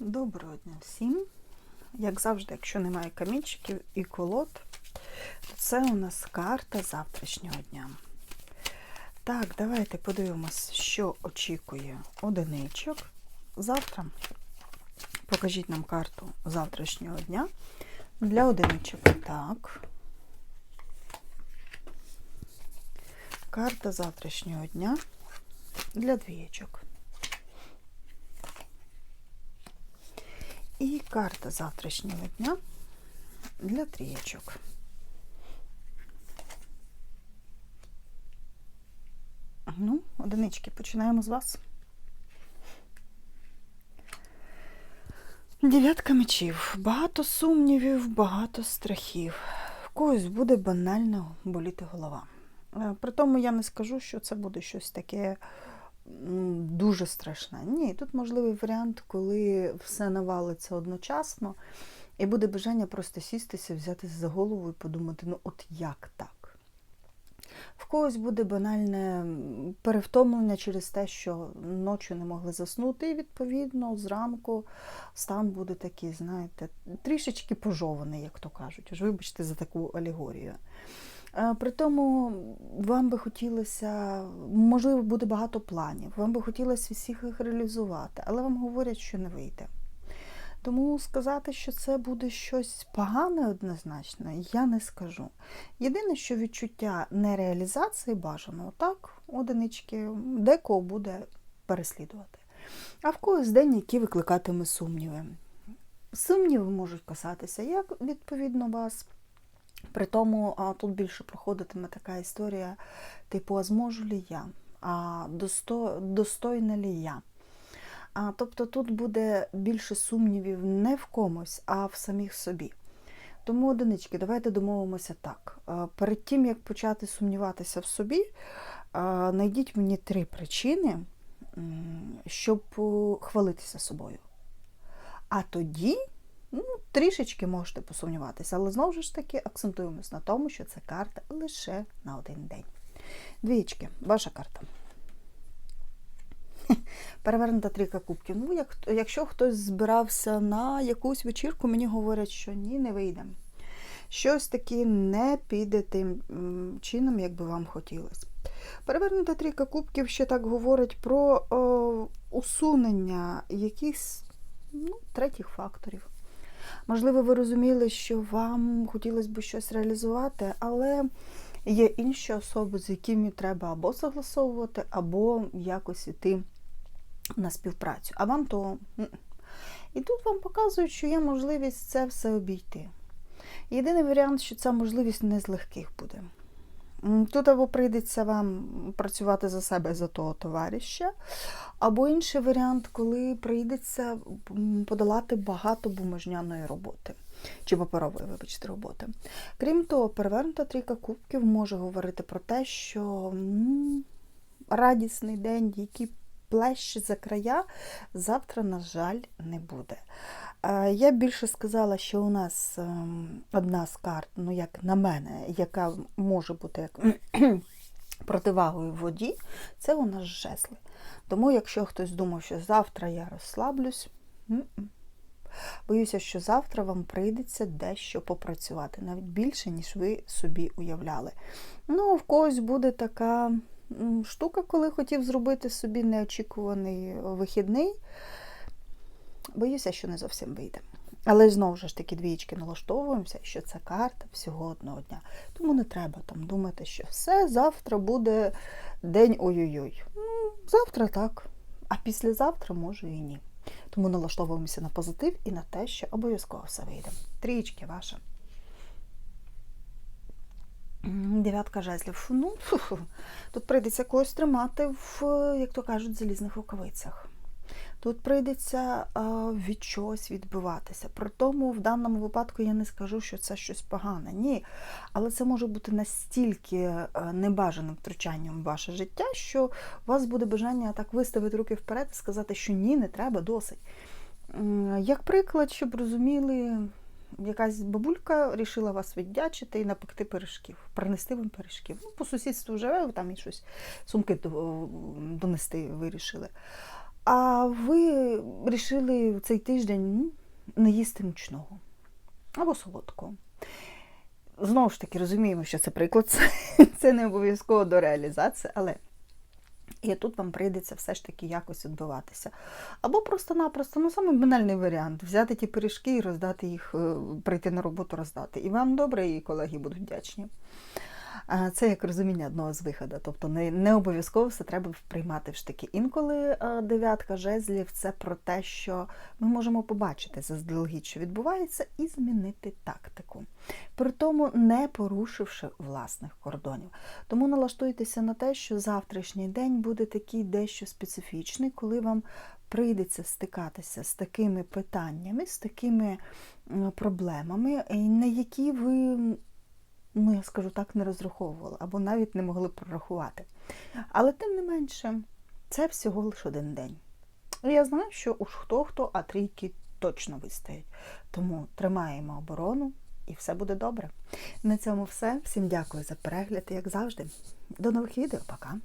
Доброго дня всім. Як завжди, якщо немає камінчиків і колод, то це у нас карта завтрашнього дня. Так, давайте подивимось, що очікує одиничок. Завтра покажіть нам карту завтрашнього дня для одиничок. Так. Карта завтрашнього дня для двієчок. І карта завтрашнього дня для трієчок. Ну, одинички, починаємо з вас. Дев'ятка мечів. Багато сумнівів, багато страхів. В когось буде банально боліти голова. Е, При тому я не скажу, що це буде щось таке дуже страшне. Ні, тут можливий варіант, коли все навалиться одночасно, і буде бажання просто сістися, взятися за голову і подумати, ну от як так? В когось буде банальне перевтомлення через те, що ночі не могли заснути, і відповідно зранку стан буде такий, знаєте, трішечки пожований, як то кажуть. Уж вибачте за таку алегорію. Е, При тому вам би хотілося, можливо, буде багато планів, вам би хотілося всіх їх реалізувати, але вам говорять, що не вийде. Тому сказати, що це буде щось погане однозначно, я не скажу. Єдине, що відчуття нереалізації бажаного, так, одинички, декого буде переслідувати. А в когось день, який викликатиме сумніви. Сумніви можуть касатися як відповідно вас. При тому тут більше проходитиме така історія, типу, а зможу лі я, а досто, достойна лі я. А, тобто тут буде більше сумнівів не в комусь, а в самих собі. Тому, одинички, давайте домовимося так. Перед тим, як почати сумніватися в собі, знайдіть мені три причини, щоб хвалитися собою. А тоді трішечки можете посумніватися, але знову ж таки акцентуємось на тому, що це карта лише на один день. Двічки, ваша карта. Перевернута трійка кубків. Ну, як, якщо хтось збирався на якусь вечірку, мені говорять, що ні, не вийде. Щось таке не піде тим чином, як би вам хотілося. Перевернута трійка кубків ще так говорить про о, усунення якихось ну, третіх факторів. Можливо, ви розуміли, що вам хотілося б щось реалізувати, але є інші особи, з якими треба або согласовувати, або якось іти на співпрацю. А вам то. І тут вам показують, що є можливість це все обійти. Єдиний варіант, що ця можливість не з легких буде. Тут або прийдеться вам працювати за себе за того товариша, або інший варіант, коли прийдеться подолати багато бумажняної роботи чи паперової, вибачте, роботи. Крім того, перевернута трійка кубків може говорити про те, що радісний день, який плеще за края, завтра, на жаль, не буде. Я більше сказала, що у нас ем, одна з карт, ну як на мене, яка може бути як противагою воді, це у нас жезли. Тому, якщо хтось думав, що завтра я розслаблюсь, боюся, що завтра вам прийдеться дещо попрацювати, навіть більше, ніж ви собі уявляли. Ну, в когось буде така штука, коли хотів зробити собі неочікуваний вихідний. Боюся, що не зовсім вийде. Але знову ж таки двічки налаштовуємося, що це карта всього одного дня. Тому не треба там думати, що все, завтра буде день ой-ой-ой. Ну, Завтра так, а післязавтра може і ні. Тому налаштовуємося на позитив і на те, що обов'язково все вийде. Трієчки ваша. Дев'ятка жезлів. Ну, тут прийдеться когось тримати в, як то кажуть, залізних рукавицях. Тут прийдеться а, від чогось відбиватися. При тому, в даному випадку я не скажу, що це щось погане. Ні. Але це може бути настільки е, небажаним втручанням в ваше життя, що у вас буде бажання так виставити руки вперед і сказати, що ні, не треба, досить. Як приклад, щоб розуміли, якась бабулька рішила вас віддячити і напекти пиріжків, принести вам пиріжків. Ну, по сусідству живе, там і щось сумки донести вирішили. А ви вирішили цей тиждень ну, не їсти мучного або солодкого. Знову ж таки, розуміємо, що це приклад, це, це не обов'язково до реалізації, але і тут вам прийдеться все ж таки якось відбиватися. Або просто-напросто, ну саме банальний варіант взяти ті пиріжки і роздати їх, е, прийти на роботу, роздати. І вам добре, і колеги будуть вдячні. Це як розуміння одного з виходу. Тобто не, не обов'язково все треба приймати в штики. Інколи дев'ятка жезлів це про те, що ми можемо побачити заздалегідь, що відбувається, і змінити тактику. При тому не порушивши власних кордонів. Тому налаштуйтеся на те, що завтрашній день буде такий дещо специфічний, коли вам прийдеться стикатися з такими питаннями, з такими проблемами, на які ви ну, я скажу так, не розраховували або навіть не могли прорахувати. Але тим не менше, це всього лише один день. І я знаю, що уж хто-хто, а трійки точно вистоять. Тому тримаємо оборону і все буде добре. На цьому все. Всім дякую за перегляд, як завжди. До нових відео. Пока!